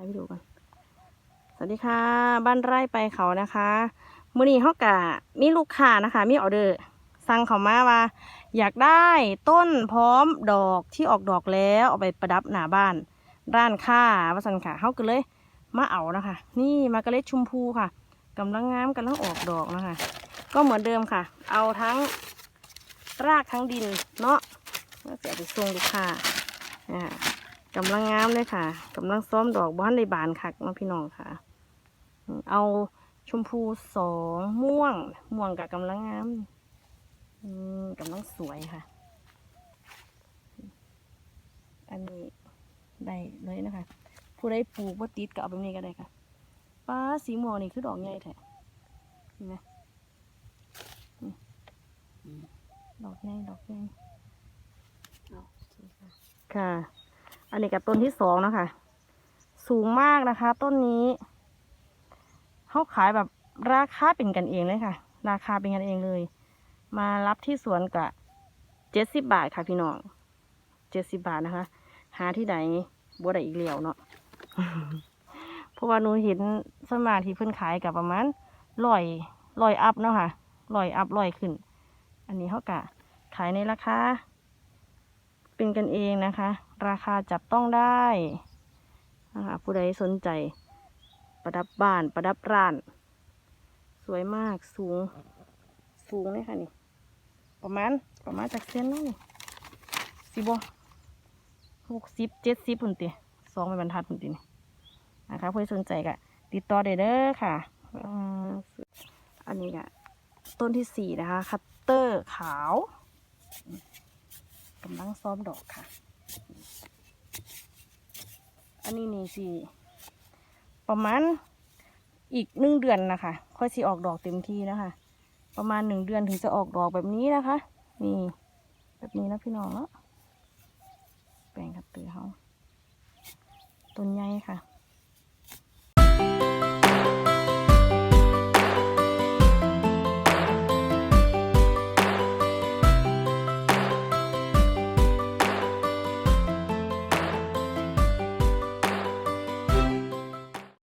ให้ดูกันสวัสดีค่ะ บ้านไร่ไปเขานะคะมื้อนี้เฮากะมีลูกค้านะคะ มีออเดอร์สั่งเขามาว่า อยากได้ต้นพร้อมดอกที่ออกดอกแล้วเอาไปประดับหน้าบ้าน ร้านค้าว่าสันค่ะเฮาก็เลยมาเอานะคะ นี่มากระเล็ดชมพูค่ะกำลังงามกำลังออกดอกนะคะ ก็เหมือนเดิมค่ะ เอาทั้งรากทั้งดินเนาะแล้วจะเอาไปส่งลูกค้าอ่า กำลังงามเลยค่ะกำลังซ้อมดอกบ้านในบานค่ะน้องพี่น้องค่ะอืมเอาชมพูสองม่วง ม่วงกับกำลังงามอืมกำลังสวยค่ะ อันนี้ได้เลยนะคะ ผู้ใดปลูกว่าติดก็เอาแบบนี้ก็ได้ค่ะป้าสีม่วงนี่คือดอกใหญ่แท้เห็นไหมอืมดอกใหญ่ดอกใหญ่ค่ะ อันนี้กับต้นที่สองนะคะสูงมากนะคะ ต้นนี้เขาขายแบบราคาเป็นกันเองเลยค่ะ ราคาเป็นกันเองเลย มารับที่สวนกะเจ็ดสิบบาทค่ะพี่น้องเจ็ดสิบบาทนะคะ หาที่ไหนบัวได้อีกเหลียวเนาะเพราะว่าหนูเห็นสมากที่เพิ่นขายกับประมาณร้อยร้อยอัพเนาะค่ะร้อยอัพร้อยขึ้น อันนี้เขากะขายในราคาเป็นกันเองนะคะ ราคาจับต้องได้นะคะผู้ใดสนใจ ประดับบ้านประดับร้าน สวยมากสูง สูงเลยค่ะนี่ ประมาณประมาณจากเส้นนี่สิบหกสิบเจ็ดสิบพุ่นติสองเป็นบรรทัดพุ่นตินี่นะคะเพื่อสนใจก็ติดต่อได้เด้อค่ะอันนี้ก็ต้นที่สี่นะคะ คัตเตอร์ขาวกำลังซ้อมดอกค่ะ อันนี้นี่สิประมาณอีกหนึ่งเดือนนะคะ ค่อยสิออกดอกเต็มที่นะคะ ประมาณหนึ่งเดือนถึงจะออกดอกแบบนี้นะคะ นี่ แบบนี้นะพี่น้องเนาะแปลงคัตเตอเขาต้นใหญ่ค่ะ